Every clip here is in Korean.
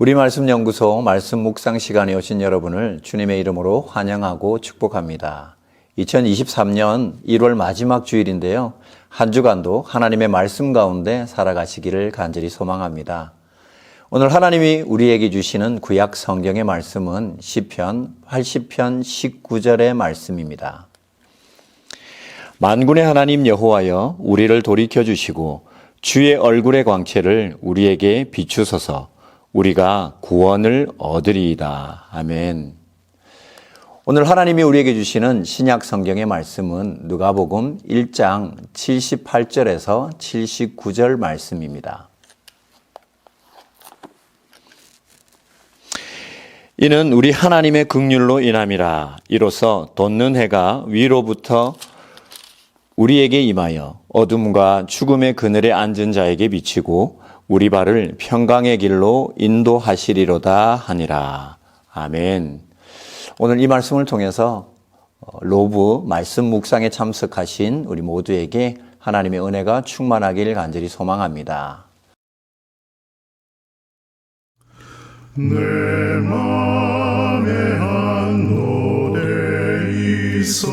우리 말씀 연구소 말씀 묵상 시간에 오신 여러분을 주님의 이름으로 환영하고 축복합니다. 2023년 1월 마지막 주일인데요. 한 주간도 하나님의 말씀 가운데 살아가시기를 간절히 소망합니다. 오늘 하나님이 우리에게 주시는 구약 성경의 말씀은 시편 80편 19절의 말씀입니다. 만군의 하나님 여호와여 우리를 돌이켜 주시고 주의 얼굴의 광채를 우리에게 비추소서 우리가 구원을 얻으리이다. 아멘. 오늘 하나님이 우리에게 주시는 신약 성경의 말씀은 누가복음 1장 78절에서 79절 말씀입니다. 이는 우리 하나님의 극률로 인함이라 이로써 돋는 해가 위로부터 우리에게 임하여 어둠과 죽음의 그늘에 앉은 자에게 비치고 우리 발을 평강의 길로 인도하시리로다 하니라. 아멘. 오늘 이 말씀을 통해서 어, 로브 말씀 묵상에 참석하신 우리 모두에게 하나님의 은혜가 충만하길 간절히 소망합니다. 내 맘에 한 노래 있어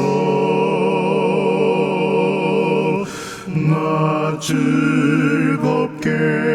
나 즐겁게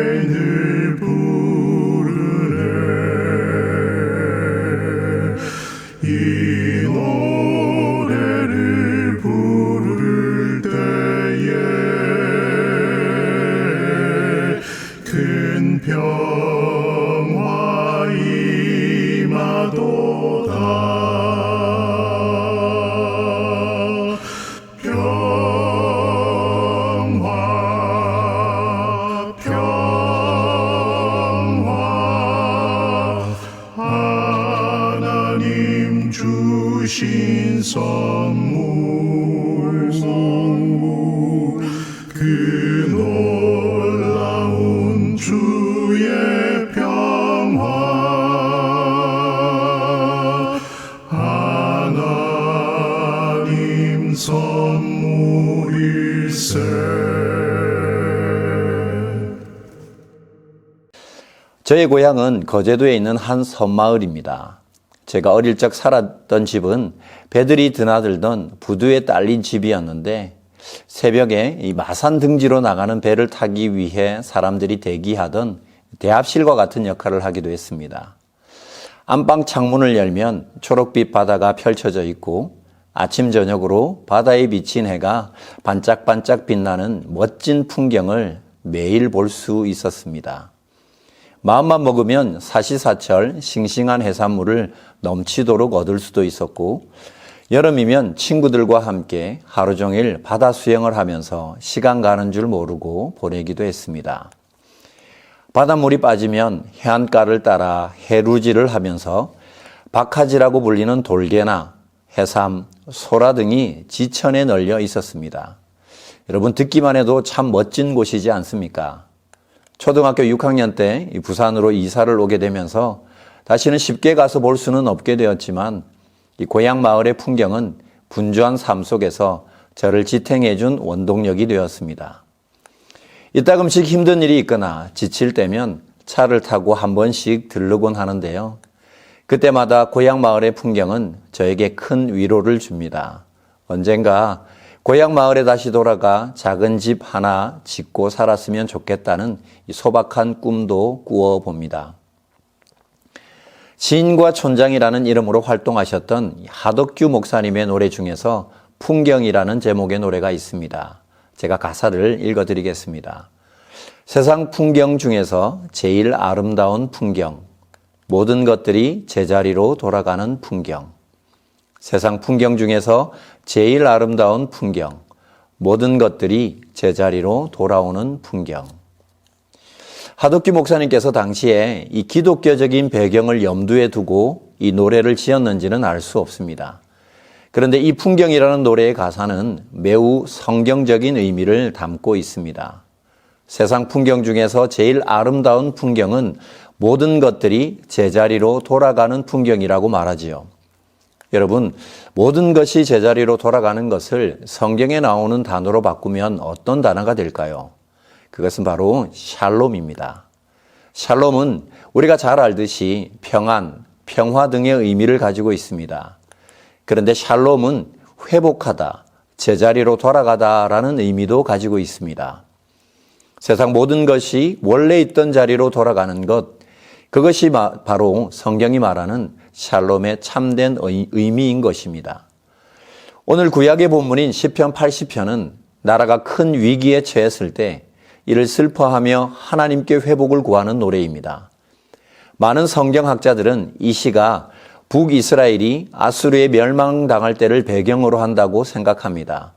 선물일세 저의 고향은 거제도에 있는 한 섬마을입니다. 제가 어릴 적 살았던 집은 배들이 드나들던 부두에 딸린 집이었는데 새벽에 이 마산 등지로 나가는 배를 타기 위해 사람들이 대기하던 대합실과 같은 역할을 하기도 했습니다. 안방 창문을 열면 초록빛 바다가 펼쳐져 있고 아침 저녁으로 바다에 비친 해가 반짝반짝 빛나는 멋진 풍경을 매일 볼 수 있었습니다. 마음만 먹으면 사시사철 싱싱한 해산물을 넘치도록 얻을 수도 있었고 여름이면 친구들과 함께 하루 종일 바다 수영을 하면서 시간 가는 줄 모르고 보내기도 했습니다. 바닷물이 빠지면 해안가를 따라 해루질을 하면서 박하지라고 불리는 돌개나 해삼, 소라 등이 지천에 널려 있었습니다. 여러분 듣기만 해도 참 멋진 곳이지 않습니까? 초등학교 6학년 때 부산으로 이사를 오게 되면서 다시는 쉽게 가서 볼 수는 없게 되었지만 이 고향 마을의 풍경은 분주한 삶 속에서 저를 지탱해 준 원동력이 되었습니다. 이따금씩 힘든 일이 있거나 지칠 때면 차를 타고 한 번씩 들르곤 하는데요. 그때마다 고향 마을의 풍경은 저에게 큰 위로를 줍니다. 언젠가 고향 마을에 다시 돌아가 작은 집 하나 짓고 살았으면 좋겠다는 소박한 꿈도 꾸어 봅니다. 시인과 촌장이라는 이름으로 활동하셨던 하덕규 목사님의 노래 중에서 풍경이라는 제목의 노래가 있습니다. 제가 가사를 읽어 드리겠습니다. 세상 풍경 중에서 제일 아름다운 풍경, 모든 것들이 제자리로 돌아가는 풍경. 세상 풍경 중에서 제일 아름다운 풍경, 모든 것들이 제자리로 돌아오는 풍경. 하덕기 목사님께서 당시에 이 기독교적인 배경을 염두에 두고 이 노래를 지었는지는 알 수 없습니다. 그런데 이 풍경이라는 노래의 가사는 매우 성경적인 의미를 담고 있습니다. 세상 풍경 중에서 제일 아름다운 풍경은 모든 것들이 제자리로 돌아가는 풍경이라고 말하지요. 여러분, 모든 것이 제자리로 돌아가는 것을 성경에 나오는 단어로 바꾸면 어떤 단어가 될까요? 그것은 바로 샬롬입니다. 샬롬은 우리가 잘 알듯이 평안, 평화 등의 의미를 가지고 있습니다. 그런데 샬롬은 회복하다, 제자리로 돌아가다라는 의미도 가지고 있습니다. 세상 모든 것이 원래 있던 자리로 돌아가는 것, 그것이 마- 바로 성경이 말하는 샬롬의 참된 의- 의미인 것입니다. 오늘 구약의 본문인 시편 80편은 나라가 큰 위기에 처했을 때 이를 슬퍼하며 하나님께 회복을 구하는 노래입니다. 많은 성경학자들은 이 시가 북이스라엘이 아수르에 멸망당할 때를 배경으로 한다고 생각합니다.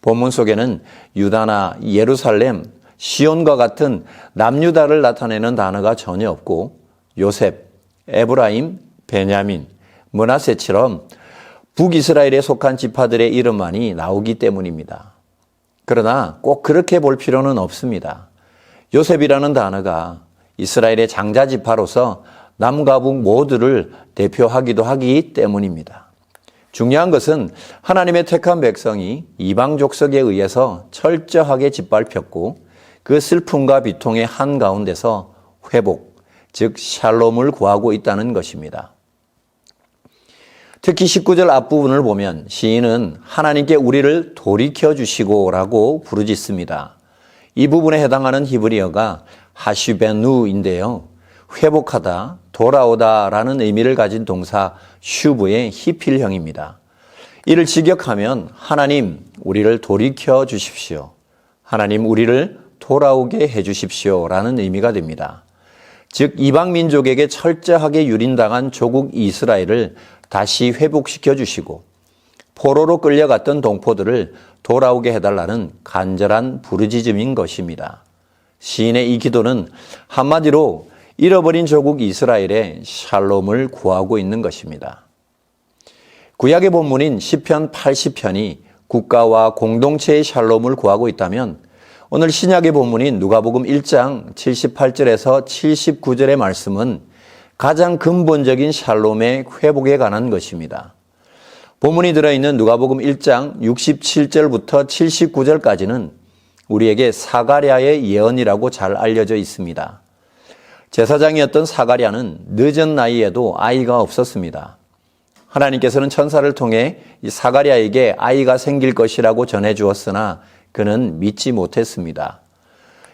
본문 속에는 유다나 예루살렘, 시온과 같은 남유다를 나타내는 단어가 전혀 없고 요셉, 에브라임, 베냐민, 문하세처럼 북이스라엘에 속한 지파들의 이름만이 나오기 때문입니다. 그러나 꼭 그렇게 볼 필요는 없습니다. 요셉이라는 단어가 이스라엘의 장자 지파로서 남과 북 모두를 대표하기도 하기 때문입니다. 중요한 것은 하나님의 택한 백성이 이방 족속에 의해서 철저하게 짓밟혔고 그 슬픔과 비통의 한가운데서 회복, 즉 샬롬을 구하고 있다는 것입니다. 특히 19절 앞부분을 보면 시인은 하나님께 우리를 돌이켜 주시고라고 부르짖습니다. 이 부분에 해당하는 히브리어가 하슈베누인데요. 회복하다, 돌아오다라는 의미를 가진 동사 슈브의 히필형입니다. 이를 직역하면 하나님 우리를 돌이켜 주십시오. 하나님 우리를 돌아오게 해 주십시오라는 의미가 됩니다. 즉 이방 민족에게 철저하게 유린당한 조국 이스라엘을 다시 회복시켜 주시고 포로로 끌려갔던 동포들을 돌아오게 해달라는 간절한 부르짖음인 것입니다. 시인의 이 기도는 한마디로 잃어버린 조국 이스라엘의 샬롬을 구하고 있는 것입니다. 구약의 본문인 시편 80편이 국가와 공동체의 샬롬을 구하고 있다면 오늘 신약의 본문인 누가복음 1장 78절에서 79절의 말씀은 가장 근본적인 샬롬의 회복에 관한 것입니다. 본문이 들어있는 누가복음 1장 67절부터 79절까지는 우리에게 사가랴의 예언이라고 잘 알려져 있습니다. 제사장이었던 사가랴는 늦은 나이에도 아이가 없었습니다. 하나님께서는 천사를 통해 이 사가랴에게 아이가 생길 것이라고 전해 주었으나 그는 믿지 못했습니다.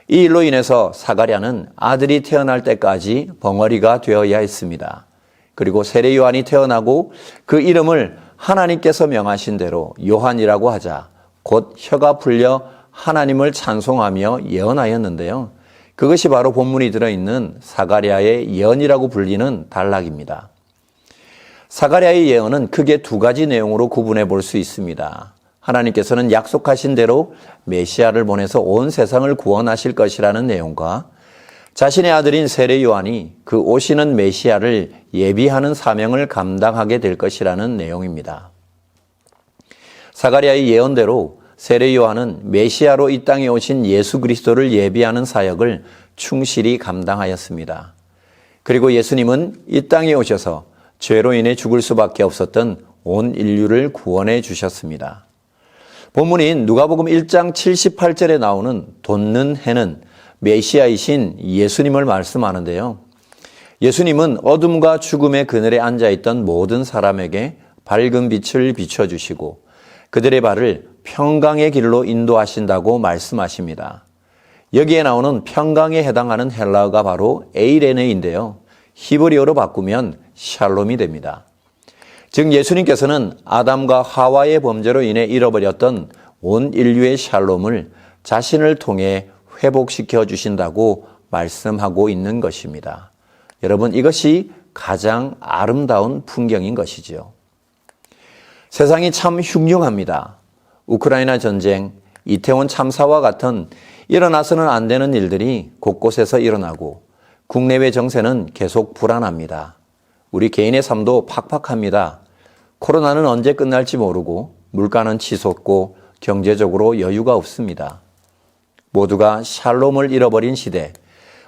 이 일로 인해서 사가랴는 아들이 태어날 때까지 벙어리가 되어야 했습니다. 그리고 세례 요한이 태어나고 그 이름을 하나님께서 명하신 대로 요한이라고 하자 곧 혀가 풀려 하나님을 찬송하며 예언하였는데요. 그것이 바로 본문이 들어있는 사가랴의 예언이라고 불리는 단락입니다. 사가랴의 예언은 크게 두 가지 내용으로 구분해 볼 수 있습니다. 하나님께서는 약속하신 대로 메시아를 보내서 온 세상을 구원하실 것이라는 내용과 자신의 아들인 세례 요한이 그 오시는 메시아를 예비하는 사명을 감당하게 될 것이라는 내용입니다. 사가랴의 예언대로 세례 요한은 메시아로 이 땅에 오신 예수 그리스도를 예비하는 사역을 충실히 감당하였습니다. 그리고 예수님은 이 땅에 오셔서 죄로 인해 죽을 수밖에 없었던 온 인류를 구원해 주셨습니다. 본문인 누가복음 1장 78절에 나오는 돋는 해는 메시아이신 예수님을 말씀하는데요. 예수님은 어둠과 죽음의 그늘에 앉아 있던 모든 사람에게 밝은 빛을 비춰 주시고 그들의 발을 평강의 길로 인도하신다고 말씀하십니다. 여기에 나오는 평강에 해당하는 헬라어가 바로 에이레네인데요. 히브리어로 바꾸면 샬롬이 됩니다. 즉 예수님께서는 아담과 하와의 범죄로 인해 잃어버렸던 온 인류의 샬롬을 자신을 통해 회복시켜 주신다고 말씀하고 있는 것입니다. 여러분 이것이 가장 아름다운 풍경인 것이지요. 세상이 참 흉흉합니다. 우크라이나 전쟁, 이태원 참사와 같은 일어나서는 안 되는 일들이 곳곳에서 일어나고 국내외 정세는 계속 불안합니다. 우리 개인의 삶도 팍팍합니다. 코로나는 언제 끝날지 모르고 물가는 치솟고 경제적으로 여유가 없습니다. 모두가 샬롬을 잃어버린 시대,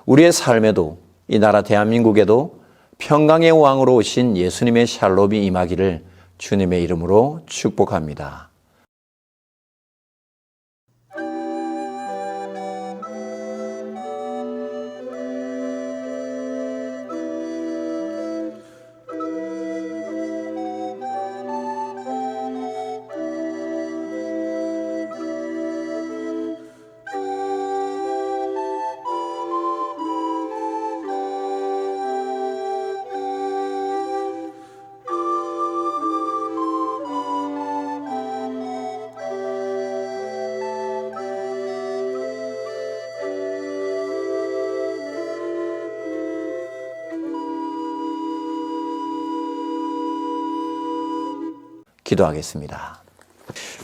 우리의 삶에도 이 나라 대한민국에도 평강의 왕으로 오신 예수님의 샬롬이 임하기를 주님의 이름으로 축복합니다. 기도하겠습니다.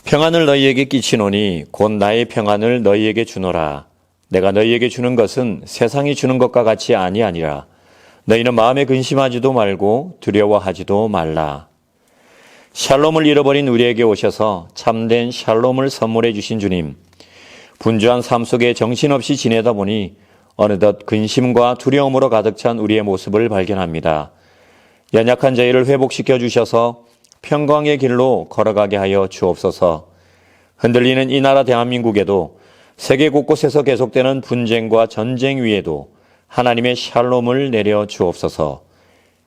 평안을 너희에게 끼치노니 곧 나의 평안을 너희에게 주노라. 내가 너희에게 주는 것은 세상이 주는 것과 같이 아니하니라. 너희는 마음에 근심하지도 말고 두려워하지도 말라. 샬롬을 잃어버린 우리에게 오셔서 참된 샬롬을 선물해 주신 주님. 분주한 삶 속에 정신없이 지내다 보니 어느덧 근심과 두려움으로 가득 찬 우리의 모습을 발견합니다. 연약한 저희를 회복시켜 주셔서 평강의 길로 걸어가게 하여 주옵소서. 흔들리는 이 나라 대한민국에도 세계 곳곳에서 계속되는 분쟁과 전쟁 위에도 하나님의 샬롬을 내려 주옵소서.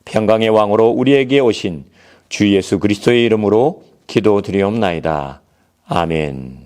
평강의 왕으로 우리에게 오신 주 예수 그리스도의 이름으로 기도드리옵나이다. 아멘.